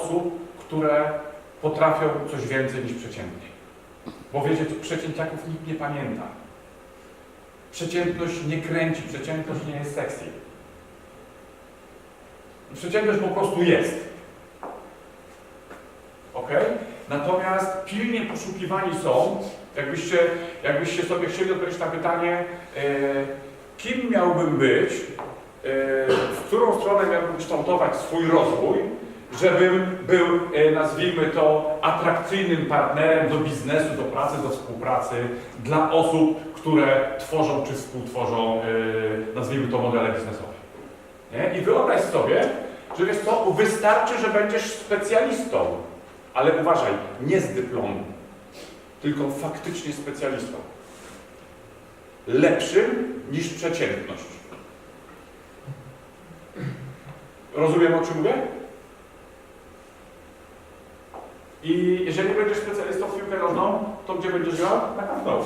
osób, które potrafią coś więcej niż przeciętni. Bo wiecie, przeciętniaków nikt nie pamięta. Przeciętność nie kręci, przeciętność nie jest sexy. Przeciętność po prostu jest. Ok? Natomiast pilnie poszukiwani są, jakbyście, jakbyście sobie chcieli odpowiedzieć na pytanie, e, kim miałbym być, e, w którą stronę miałbym kształtować swój rozwój, żebym był, e, nazwijmy to, atrakcyjnym partnerem do biznesu, do pracy, do współpracy dla osób, które tworzą czy współtworzą, e, nazwijmy to, modele biznesowe. Nie? I wyobraź sobie, że wiesz co, wystarczy, że będziesz specjalistą, ale uważaj, nie z dyplomu, tylko faktycznie specjalistą. Lepszym niż przeciętność. Rozumiem, o czym mówię? I jeżeli będziesz specjalistą w piłkę nożną, to gdzie będziesz grał? Na Nou.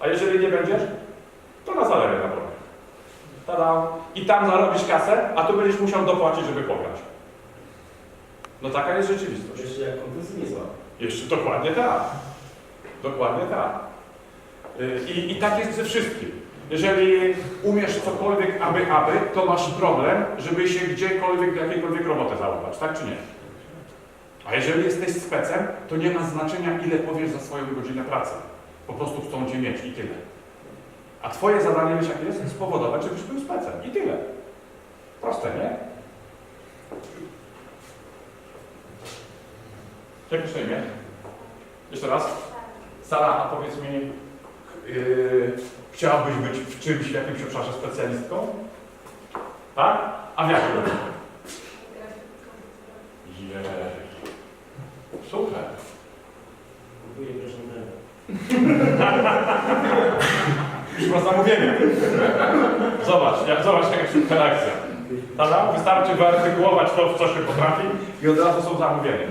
A jeżeli nie będziesz, to na Zalewie na. Tada. I tam zarobisz kasę, a tu będziesz musiał dopłacić, żeby pograć. No taka jest rzeczywistość. Jeszcze jak złapał. Jeszcze dokładnie tak. Dokładnie tak. Y, I, I tak jest ze wszystkim. Jeżeli umiesz cokolwiek aby, aby, to masz problem, żeby się gdziekolwiek, do jakiejkolwiek roboty załapać, tak czy nie? A jeżeli jesteś specem, to nie ma znaczenia, ile powiesz za swoją godzinę pracy. Po prostu chcą cię mieć i tyle. A twoje zadanie, wiesz jakie jest? Spowodować, żebyś był specem. I tyle. Proste, nie? Jak już na imię? Jeszcze raz. Sara, a powiedz mi, yy, chciałabyś być w czymś, w jakimś obszarze specjalistką? Tak? A w jakim? Super. Kupuję ten. Już ma zamówienie. Zobacz, jak, zobacz jaka szybka reakcja. Prawda? Wystarczy wyartykułować to, w co się potrafi i od razu są zamówienia.